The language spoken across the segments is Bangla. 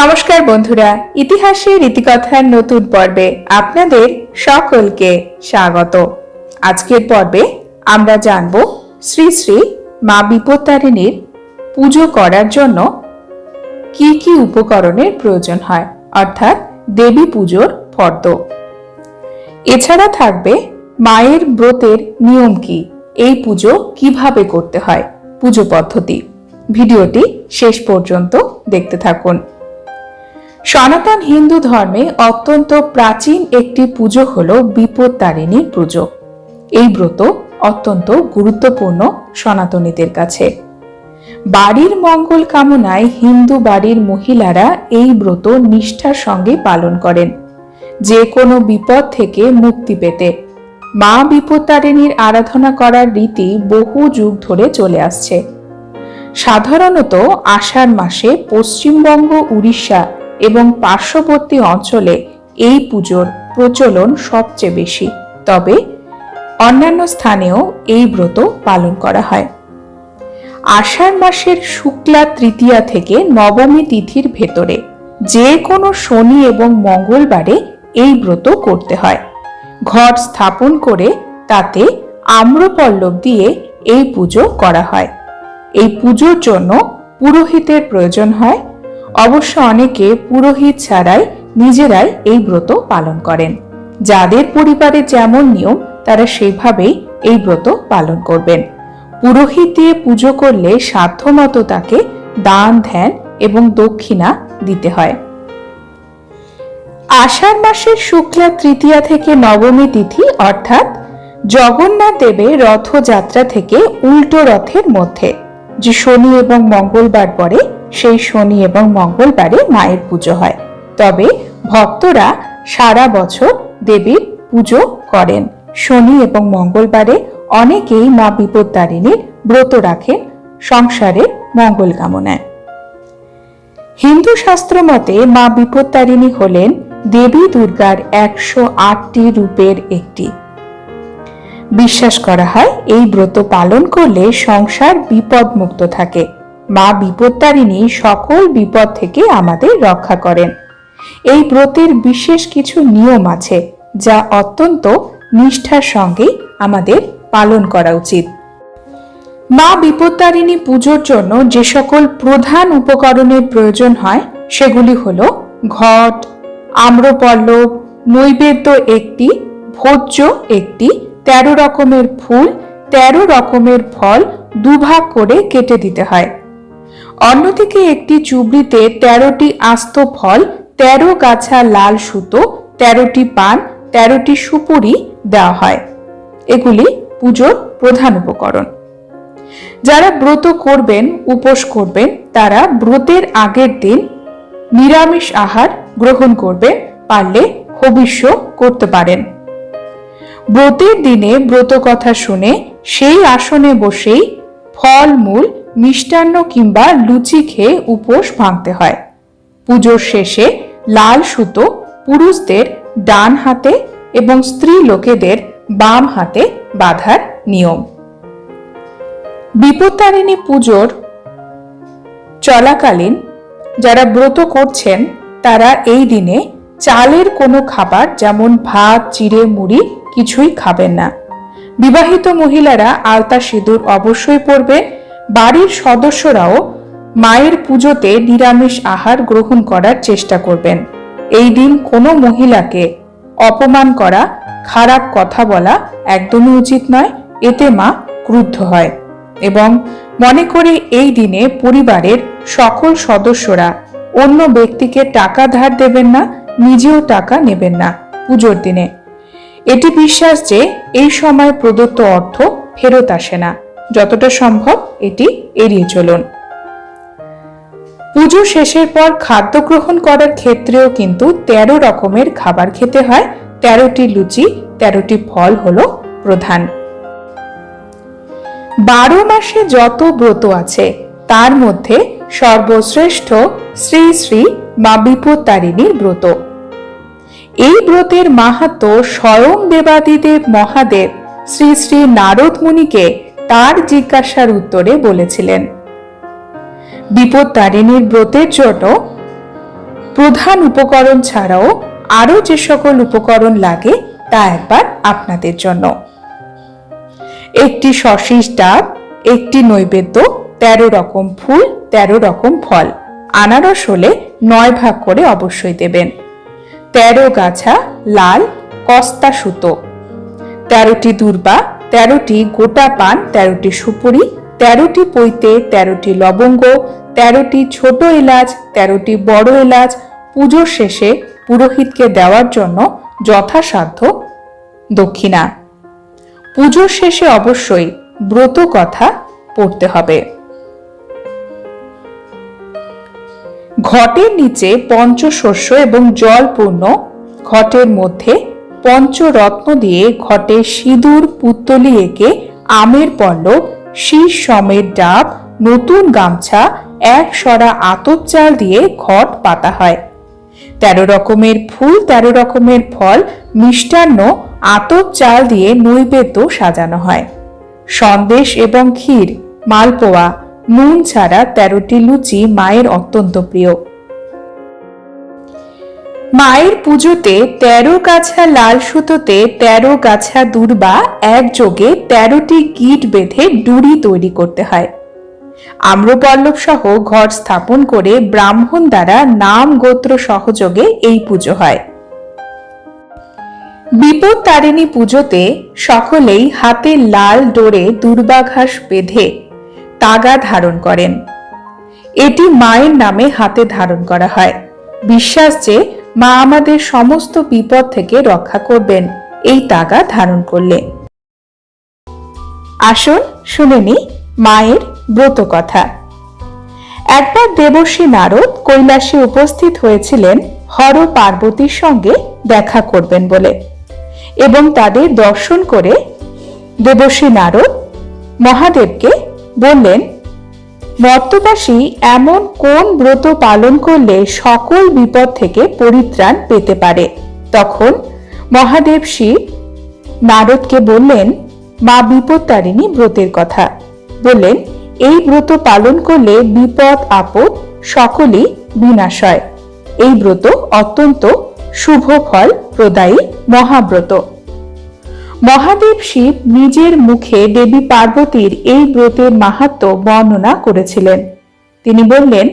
নমস্কার বন্ধুরা ইতিহাসে রীতিকথার নতুন পর্বে আপনাদের সকলকে স্বাগত। আজকের পর্বে আমরা জানব শ্রী শ্রী মা বিপত্তারিণীর পুজো করার জন্য কি কি উপকরণের প্রয়োজন হয়, অর্থাৎ দেবী পুজোর ফর্দ। এছাড়া থাকবে মায়ের ব্রতের নিয়ম কি, এই পুজো কীভাবে করতে হয়, পুজো পদ্ধতি। ভিডিওটি শেষ পর্যন্ত দেখতে থাকুন। সনাতন হিন্দু ধর্মে অত্যন্ত প্রাচীন একটি পুজো হল বিপত্তারিণীর পুজো। এই ব্রত অত্যন্ত গুরুত্বপূর্ণ সনাতনীদের কাছে। বাড়ির মঙ্গল কামনায় হিন্দু বাড়ির মহিলারা এই ব্রত নিষ্ঠার সঙ্গে পালন করেন। যে কোনো বিপদ থেকে মুক্তি পেতে। মা বিপত্তারিণীর আরাধনা করার রীতি বহু যুগ ধরে চলে আসছে। সাধারণত আষাঢ় মাসে পশ্চিমবঙ্গ, উড়িষ্যা এবং পার্শ্ববর্তী অঞ্চলে এই পুজোর প্রচলন সবচেয়ে বেশি। তবে অন্যান্য স্থানেও এই ব্রত পালন করা হয়। আষাঢ় মাসের শুক্লা তৃতীয়া থেকে নবমী তিথির ভেতরে যে কোনো শনি এবং মঙ্গলবারে এই ব্রত করতে হয়। ঘট স্থাপন করে তাতে আম্রপল্লব দিয়ে এই পুজো করা হয়। এই পুজোর জন্য পুরোহিতের প্রয়োজন হয় অবশ্য অনেকে পুরোহিত ছাড়াই নিজেরাই এই ব্রত পালন করেন। যাদের পরিবারে যেমন নিয়ম, তারা সেভাবেই এই ব্রত পালন করবেন। পুরোহিত দিয়ে পুজো করলে সাধ্যমতো তাকে দান, ধ্যান এবং দক্ষিণা দিতে হয়। আষাঢ় মাসের শুক্লা তৃতীয়া থেকে নবমী তিথি অর্থাৎ জগন্নাথ দেবের রথযাত্রা থেকে উল্টো রথের মধ্যে, যে শনি এবং মঙ্গলবার পরে সেই শনি এবং মঙ্গলবারে মায়ের পুজো হয়। তবে ভক্তরা সারা বছর দেবীর পুজো করেন। শনি এবং মঙ্গলবারে অনেকেই মা বিপত্তারিণীর ব্রত রাখেন, সংসারে মঙ্গল কামনায়। হিন্দু শাস্ত্র মতে মা বিপত্তারিণী হলেন দেবী দুর্গার একশো আটটি রূপের একটি। বিশ্বাস করা হয় এই ব্রত পালন করলে সংসার বিপদমুক্ত থাকে। মা বিপত্তারিণী সকল বিপদ থেকে আমাদের রক্ষা করেন। এই ব্রতের বিশেষ কিছু নিয়ম আছে, যা অত্যন্ত নিষ্ঠার সঙ্গে আমাদের পালন করা উচিত। মা বিপত্তারিণী পুজোর জন্য যে সকল প্রধান উপকরণের প্রয়োজন হয়, সেগুলি হল ঘট, আম্রপল্লব, নৈবেদ্য একটি, ভোজ্য একটি, তেরো রকমের ফুল, তেরো রকমের ফল দুভাগ করে কেটে দিতে হয়। অন্যদিকে একটি চুবড়িতে তেরোটি আস্ত ফল, তেরো গাছা লাল সুতো, তেরোটি পান, তেরোটি সুপুরি দেওয়া হয়। এগুলি পুজোর প্রধান উপকরণ। যারা ব্রত করবেন, উপোস করবেন, তারা ব্রতের আগের দিন নিরামিষ আহার গ্রহণ করবে, পারলে হবিষ্য করতে পারেন। ব্রতের দিনে ব্রত কথা শুনে সেই আসনে বসেই ফল মূল মিষ্টান্ন কিংবা লুচি খেয়ে উপোস ভাঙতে হয়। পুজোর শেষে লাল সুতো পুরুষদের ডান হাতে এবং স্ত্রী লোকেদের বাম হাতে বাঁধার নিয়ম। বিপত্তারিণী পুজোর চলাকালীন যারা ব্রত করছেন, তারা এই দিনে চালের কোনো খাবার যেমন ভাত, চিড়ে, মুড়ি কিছুই খাবেন না। বিবাহিত মহিলারা আলতা সিঁদুর অবশ্যই পরবেন বাড়ির সদস্যরাও মায়ের পুজোতে নিরামিষ আহার গ্রহণ করার চেষ্টা করবেন। এই দিন কোনো মহিলাকে অপমান করা, খারাপ কথা বলা একদমই উচিত নয়। এতে মা ক্রুদ্ধ হয় এবং মনে করি এই দিনে পরিবারের সকল সদস্যরা অন্য ব্যক্তিকে টাকা ধার দেবেন না, নিজেও টাকা নেবেন না। পুজোর দিনে এটি বিশ্বাস যে এই সময় প্রদত্ত অর্থ ফেরত আসে না। যতটা সম্ভব এটি এড়িয়ে চলুন। পুজো শেষের পর খাদ্য গ্রহণ করার ক্ষেত্রেও কিন্তু তেরো রকমের খাবার খেতে হয়। তেরোটি লুচি, তেরোটি ফল হলো প্রধান। বারো মাসে যত ব্রত আছে, তার মধ্যে সর্বশ্রেষ্ঠ শ্রী শ্রী মা বিপত্তারিণীর ব্রত। এই ব্রতের মাহাত্ম স্বয়ং দেবাদিদেব মহাদেব শ্রী শ্রী নারদ মুনিকে তার জিজ্ঞাসার উত্তরে বলেছিলেন। বিপত্তারিণীর ব্রতের জন্য প্রধান উপকরণ ছাড়াও আরও যে সকল উপকরণ লাগে তা একবার আপনাদের জন্য। একটি সশীষ ডাব, একটি নৈবেদ্য, তেরো রকম ফুল, তেরো রকম ফল। আনারস হলে নয় ভাগ করে অবশ্যই দেবেন। তেরো গাছা, লাল, কস্তা সুতো। তেরোটি দুর্বা, তেরোটি গোটা পান, তেরোটি সুপুরি, তেরোটি পৈতে, তেরোটি লবঙ্গ, তেরোটি ছোট এলাচ, তেরোটি বড় এলাচ। পুজোর শেষে পুরোহিতকে দেওয়ার জন্য যথাসাধ্য দক্ষিণা। পুজোর শেষে অবশ্যই ব্রত কথা পড়তে হবে। ঘটের নিচে পঞ্চশস্য এবং জলপূর্ণ, ঘটের মধ্যে পঞ্চরত্ন দিয়ে ঘটে সিঁদুর, পুত্তলি এঁকে আমের পল্লব, শীষ সমেত ডাব, নতুন গামছা, এক সরা আতপ চাল দিয়ে ঘট পাতা হয়। তেরো রকমের ফুল, তেরো রকমের ফল, মিষ্টান্ন আতপ চাল দিয়ে নৈবেদ্য সাজানো হয়। সন্দেশ এবং ক্ষীর, মালপোয়া নুন ছাড়া তেরোটি লুচি মায়ের অত্যন্ত প্রিয়। মায়ের পুজোতে তেরো গাছা লাল সুতোতে তেরো গাছা দুর্বা একযোগে তেরোটি গিট বেঁধে ডুরি তৈরি করতে হয়। আম্রপল্লব সহ ঘর স্থাপন করে ব্রাহ্মণ দ্বারা নাম গোত্র সহযোগে এই পুজো হয়। বিপদ তারিণী পুজোতে সকলেই হাতে লাল ডোরে দুর্বাঘাস বেঁধে তাগা ধারণ করেন। এটি মায়ের নামে হাতে ধারণ করা হয়। বিশ্বাস যে মা আমাদের সমস্ত বিপদ থেকে রক্ষা করবেন, এই তাগা ধারণ করলে। আসুন শুনে নি মায়ের ব্রত কথা। একবার দেবশ্রী নারদ কৈলাসে উপস্থিত হয়েছিলেন, হর পার্বতীর সঙ্গে দেখা করবেন বলে। এবং তাদের দর্শন করে দেবশ্রী নারদ মহাদেবকে বললেন, মর্তবাসী এমন কোন ব্রত পালন করলে সকল বিপদ থেকে পরিত্রাণ পেতে পারে? তখন মহাদেব শিব নারদকে বললেন, মা বিপত্তারিণী ব্রতের কথা। বললেন, এই ব্রত পালন করলে বিপদ, আপদ সকলই বিনাশ হয়। এই ব্রত অত্যন্ত শুভ ফল প্রদায়ী মহাব্রত। মহাদেব শিব নিজের মুখে দেবী পার্বতীর এই ব্রতের মাহাত্ম বর্ণনা করেছিলেন। তিনি বললেন,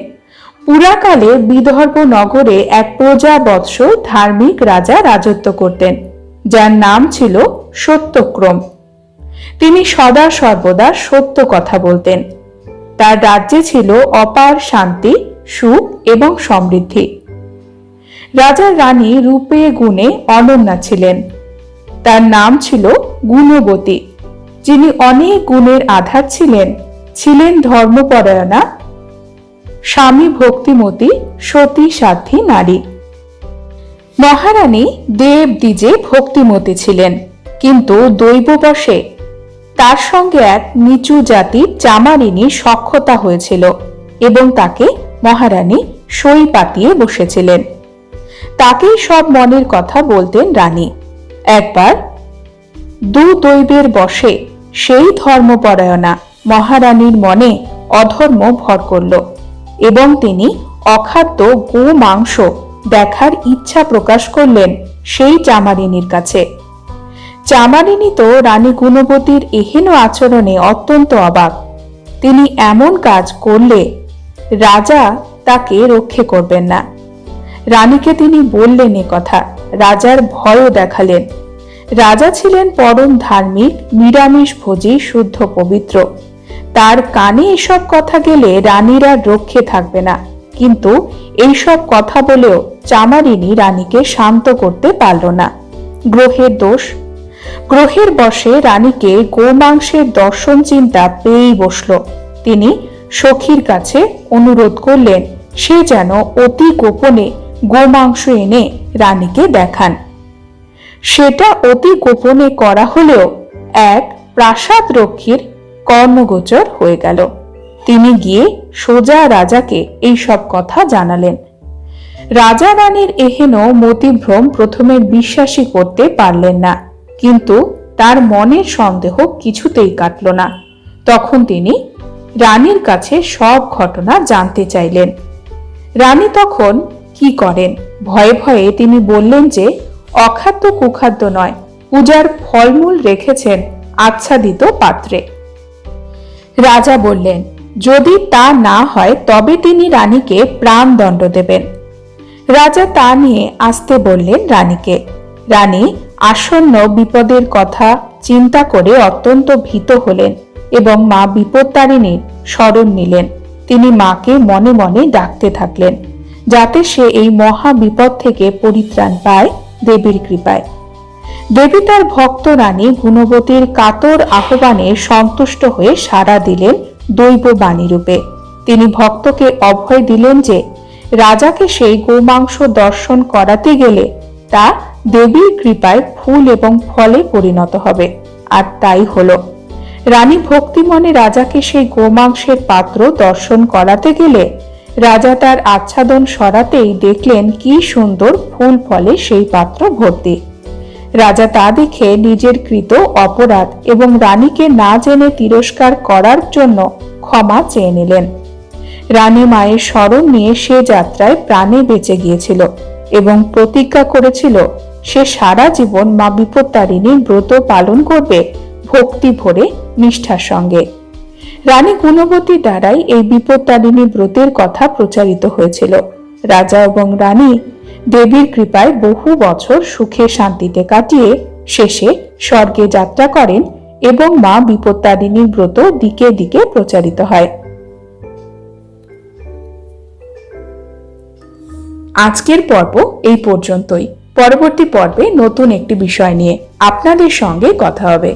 পুরাকালে বিদর্ভ নগরে এক প্রজা বৎস ধার্মিক রাজা রাজত্ব করতেন, যার নাম ছিল সত্যক্রম। তিনি সদা সর্বদা সত্য কথা বলতেন। তার রাজ্যে ছিল অপার শান্তি, সুখ এবং সমৃদ্ধি। রাজার রানী রূপে গুণে অনন্যা ছিলেন। তার নাম ছিল গুণবতী, যিনি অনেক গুণের আধার ছিলেন। ছিলেন ধর্মপরায়ণা, স্বামী ভক্তিমতী সতী সাধ্বী নারী। মহারানী দেব দ্বিজে ভক্তিমতী ছিলেন, কিন্তু দৈববশে তার সঙ্গে এক নিচু জাতির চামারিনী সক্ষতা হয়েছিল এবং তাকে মহারানী সই পাতিয়ে বসেছিলেন। তাকেই সব মনের কথা বলতেন রানী। একবার দু দৈবের বসে সেই ধর্মপরায়ণা মহারানীর মনে অধর্ম ভর করল এবং তিনি অখাদ্য গো মাংস দেখার ইচ্ছা প্রকাশ করলেন সেই চামারিনীর কাছে। চামারিনী তো রানী গুণবতীর এহেন আচরণে অত্যন্ত অবাক। তিনি এমন কাজ করলে রাজা তাকে রক্ষে করবেন না। রানীকে তিনি বললেন কথা। রাজার ভয়ও দেখালেন। রাজা ছিলেন পরম ধার্মিক, নিরামিষ ভোজী, শুদ্ধ পবিত্র। তার কানে এসব কথা গেলে রানীরা রক্ষে থাকবে না। কিন্তু এইসব কথা বলেও চামারিনী রানীকে শান্ত করতে পারল না। গ্রহের দোষ? গ্রহের বসে রানীকে গোমাংসের দর্শন চিন্তা পেয়েই বসল। তিনি সখীর কাছে অনুরোধ করলেন, সে যেন অতি গোপনে গোমাংস এনে রানীকে দেখান। সেটা অতি গোপনে করা হলেও এক প্রাসাদ রক্ষীর কর্মগোচর হয়ে গেল। তিনি গিয়ে সোজা রাজাকে এই সব কথা জানালেন। রাজা রানীর এহেন মতিভ্রম প্রথমে বিশ্বাসই করতে পারলেন না, কিন্তু তার মনের সন্দেহ কিছুতেই কাটল না। তখন তিনি রানীর কাছে সব ঘটনা জানতে চাইলেন। রানী তখন কি করেন? ভয়ে ভয়ে তিনি বললেন যে, অখাদ্য কুখাদ্য নয়, পূজার ফলমূল রেখেছেন আচ্ছাদিত পাত্রে। রাজা বললেন, যদি তা না হয় তবে তিনি রানীকে প্রাণদণ্ড দেবেন। রাজা তা নিয়ে আসতে বললেন রানীকে, রানী, আসন্ন বিপদের কথা চিন্তা করে অত্যন্ত ভীত হলেন এবং মা বিপত্তারিণীর স্মরণ নিলেন। তিনি মাকে মনে মনে ডাকতে থাকলেন। যাতে সে এই মহা বিপদ থেকে পরিত্রাণ পায় দেবীর কৃপায়। দেবী তার ভক্ত রানী গুণবতীর কাতর আহ্বানে সন্তুষ্ট হয়ে সাড়া দিলেন দৈব বাণী রূপে। তিনি ভক্তকে অভয় দিলেন যে, রাজাকে সেই গোমাংস দর্শন করাতে গেলে তা দেবীর কৃপায় ফুল এবং ফলে পরিণত হবে। আর তাই হলো। রানী ভক্তিমনে রাজাকে সেই গোমাংসের পাত্র দর্শন করাতে গেলে রাজা তার আচ্ছাদন সরাতেই দেখলেন কি সুন্দর ফুল ফলে সেই পাত্র ভর্তি। রাজা তা দেখে নিজের কৃত অপরাধ এবং রানীকে না জেনে তিরস্কার করার জন্য ক্ষমা চেয়ে নিলেন। রানী মায়ের স্মরণ নিয়ে সে যাত্রায় প্রাণে বেঁচে গিয়েছিল এবং প্রতিজ্ঞা করেছিল, সে সারা জীবন মা বিপত্তারিণীর ব্রত পালন করবে ভক্তি ভরে নিষ্ঠার সঙ্গে। রানী গুণবতী দ্বারাই এই বিপত্তারিণী ব্রতের কথা প্রচারিত হয়েছিল। রাজা এবং রানী দেবীর কৃপায় বহু বছর সুখে শান্তিতে কাটিয়ে শেষে স্বর্গে যাত্রা করেন এবং মা বিপত্তারিণীর ব্রত দিকে দিকে প্রচারিত হয়। আজকের পর্ব এই পর্যন্তই। পরবর্তী পর্বে নতুন একটি বিষয় নিয়ে আপনাদের সঙ্গে কথা হবে।